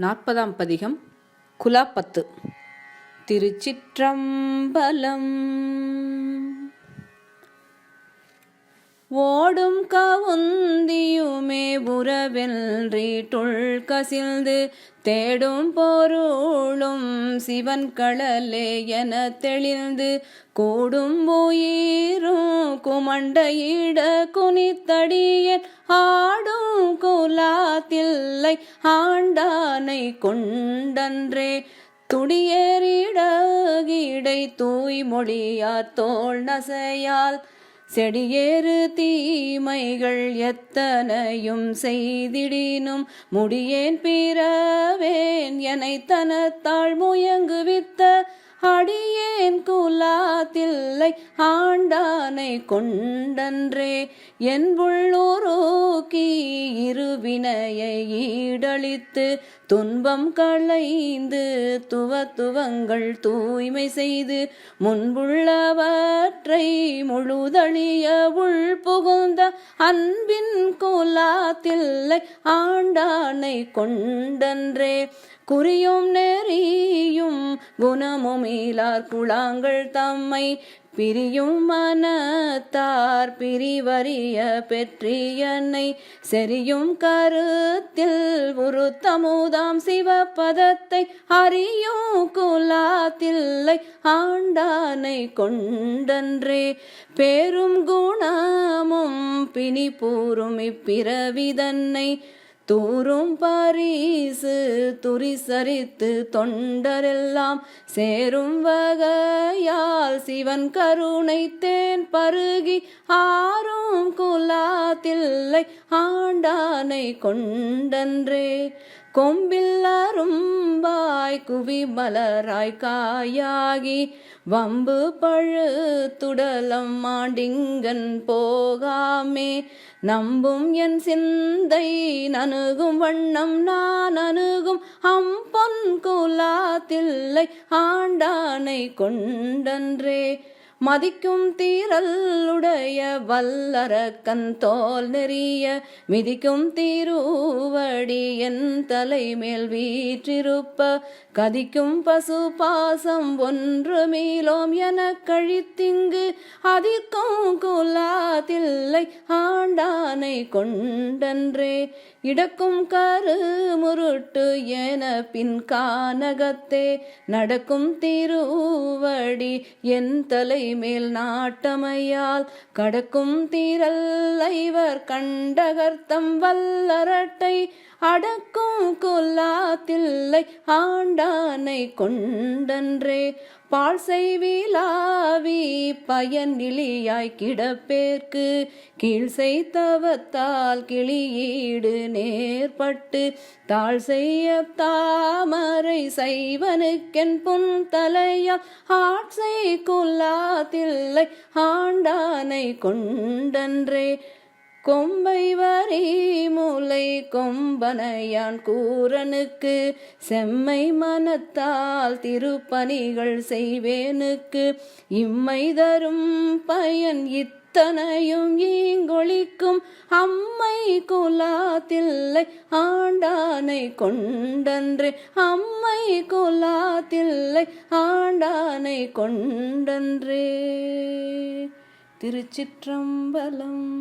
நாற்பதாம் பதிகம் குலாப்பத்து திருச்சிற்றம்பலம். ஓடும் கவுந்தியுமே உறவென்றீட்டுள் கசிந்து தேடும் பொருளும் சிவன் கடலே என தெளிந்து கூடும் உயிரும் குமண்டையிட குனித்தடியன் ஆடும் குலாத்தில்லை ஆண்டானை கொண்டன்றே துடியேறிட துடியேறிடகிடை தூய்மொழியார் தோல் நசையால் செடியேறு தீமைகள் எத்தனையும் செய்திடினும் முடியேன் பிறவேன். எனை தனத்தாள் முயங்குவித்த அடியேன் குலா காத்தில்லை ஆண்டானை கொண்டன்றே. என்புள்ளோரோக்கி இருவினையை ஈடழித்து துன்பம் களைந்து துவ துவங்கள் தூய்மை செய்து முன்புள்ளவற்றை முழுதழிய உள் புகுந்த அன்பின் கோலாத்தில்லை ஆண்டானை கொண்டன்றே. குறியும் நெறியும் குணமும் இலார் குழாங்கள் தம்மை பிரியும் மனத்தார் பிரிவறிய பெற்றியன்னை செரியும் கருத்தில் உருத்தமுதாம் சிவபதத்தை அறியும் குலாத்தில்லை ஆண்டானை கொண்டன்றே. பேரும் குணமும் பிணி பூரும் இப்பிறவிதன்னை தூரும் பரிசு துரிசரித்து தொண்டரெல்லாம் சேரும் வகை வகையால் சிவன் கருணை தேன் பருகி ஆறும் குலாத்தில்லை ஆண்டானை கொண்டன்றே. கொம்பில்லரும்பாய் குவி மலராய் காயாகி வம்பு பழுத்துடலம் மாண்டிங்கன் போகாமே. நம்பும் என் சிந்தை நனுகும் வண்ணம் நான் அணுகும் அம்பொன் குலாத்தில்லை ஆண்டானை கொண்டன்றே. மதிக்கும் தீரல்லுடைய வல்லரக்கன் தோல் நெறிய மிதிக்கும் தீரூவடி என் தலைமேல் வீற்றிருப்ப கதிக்கும் பசு பாசம் ஒன்று மீளோம் என கழித்திங்கு அதிர்க்கும் குலாத்தில்லை ஆண்டானை கொண்டன்றே. இடக்கும் கரு முருட்டு என பின் கானகத்தே நடக்கும் திருவடி என் தலை மேல் நாட்டமையால் கடக்கும் தீரல்லைவர் கண்டகர்த்தம் வல்லரட்டை அடக்கும் கொல்லாத்தில்லை ஆண்டானை கொண்டன்றே. பால் செய்விலாவி பயனிலியாய் கிடப்பேற்கு. கீழ் செய்தவத்தால் கிளியீடு நேர்பட்டு. தாழ் செய்ய தாமரை செய்வனுக்கென் புன் தலையால் ஆட்சை கொல்லாத்தில்லை ஆண்டானை கொண்டன்றே. கொம்பை வரி மூலை கொம்பனையான் கூரனுக்கு செம்மை மனத்தால் திருப்பணிகள் செய்வேனுக்கு. இம்மை தரும் பயன் இத்தனையும் ஈங்கொழிக்கும். அம்மை குலாத்தில்லை ஆண்டானை கொண்டன்றே. அம்மை குலாத்தில்லை ஆண்டானை கொண்டன்றே. திருச்சிற்றம்பலம்